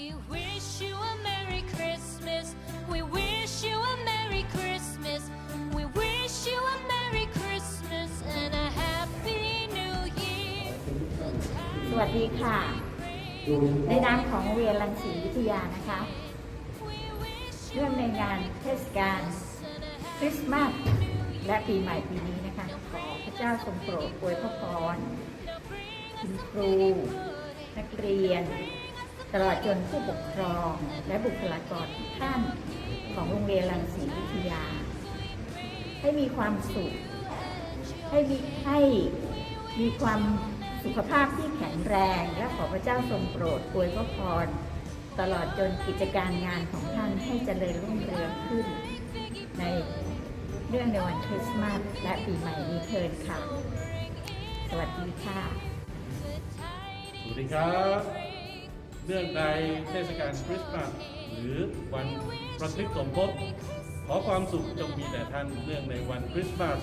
We wish you a Merry Christmas. We wish you a Merry Christmas. We wish you a Merry Christmas and a Happy New Year. สวัสดีค่ะ ในนามของเรียนรังสีวิทยานะคะเรื่องในงานเทศกาลคริสต์มาสและปีใหม่ปีนี้นะคะ ขอพระเจ้าทรงโปรดอวยพระพรคุณครู นักเรียน ตลอดจนผู้ปกครองและบุคลากรทุกท่านของโรงเรียนรังสีวิทยา ให้มีความสุข ให้มีให้มีความสุขภาพที่แข็งแรงและขอพระเจ้าทรงโปรดอวยพระพรตลอดจนกิจการงานของท่านให้เจริญรุ่งเรืองขึ้น ในเรื่องในวันคริสต์มาสและปีใหม่นี้เทินค่ะ สวัสดีค่ะ สวัสดีครับ เนื่องในเทศกาลคริสต์มาสหรือวันประทิตสมภพขอความสุขจงมีแด่ท่านเนื่องในวันคริสต์มาส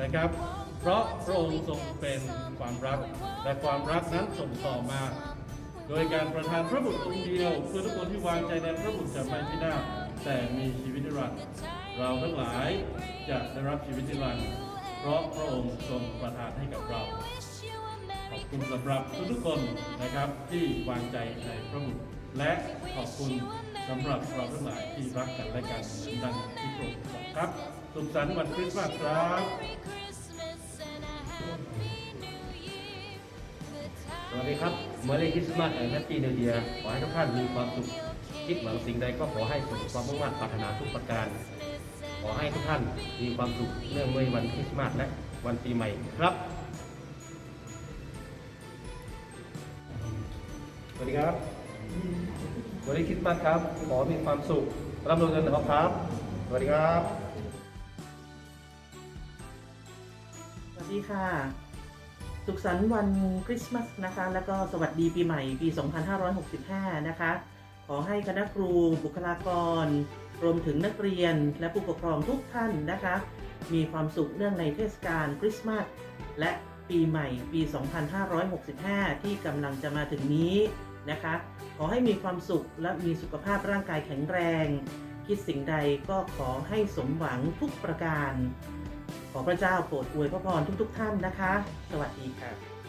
นะครับ เพราะพระองค์ทรงเป็นความรักและความรักนั้นส่งต่อมา โดยการประทานพระบุตรองค์เดียวเพื่อทุกคนที่วางใจในพระบุตรจะไม่พินาศแต่มีชีวิตนิรันดร์เราทั้งหลายจะได้รับชีวิตนิรันดร์เพราะพระองค์ทรงประทานให้กับเรา คุณสำหรับทุกๆคนนะครับที่วางใจในพระบุตรและขอบคุณสำหรับเราทั้งหลายที่รักกันและกันเหมือนดังที่พระองค์บอกครับ สุขสันต์วันคริสต์มาสครับสวัสดีครับเมื่อเล่คริสต์มาสแอนด์แฮปปี้นิวเยียขอให้ทุกท่านมีความสุขคิดหวังสิ่งใดก็ขอให้สมความมุ่งมั่นปรารถนาทุกประการ ขอให้ทุกท่านมีความสุขเนื่องในวันคริสต์มาสและวันปีใหม่ครับ วัสดีครับวันนี้คริสต์มาสครับ ขอมีความสุขร่ำรวยเงินทองครับ สวัสดีครับ สวัสดีค่ะ สุขสันต์วันคริสต์มาสนะคะ แล้วก็สวัสดีปีใหม่ปี 2565 นะคะ ขอให้คณะครู บุคลากร รวมถึงนักเรียนและผู้ปกครองทุกท่านนะคะ มีความสุขเนื่องในเทศกาลคริสต์มาสและ ปีใหม่ปี 2565 ที่กำลังจะมาถึงนี้นะคะ ขอให้มีความสุขและมีสุขภาพร่างกายแข็งแรง คิดสิ่งใดก็ขอให้สมหวังทุกประการ ขอพระเจ้าโปรดอวยพระพรทุกๆท่านนะคะ สวัสดีค่ะ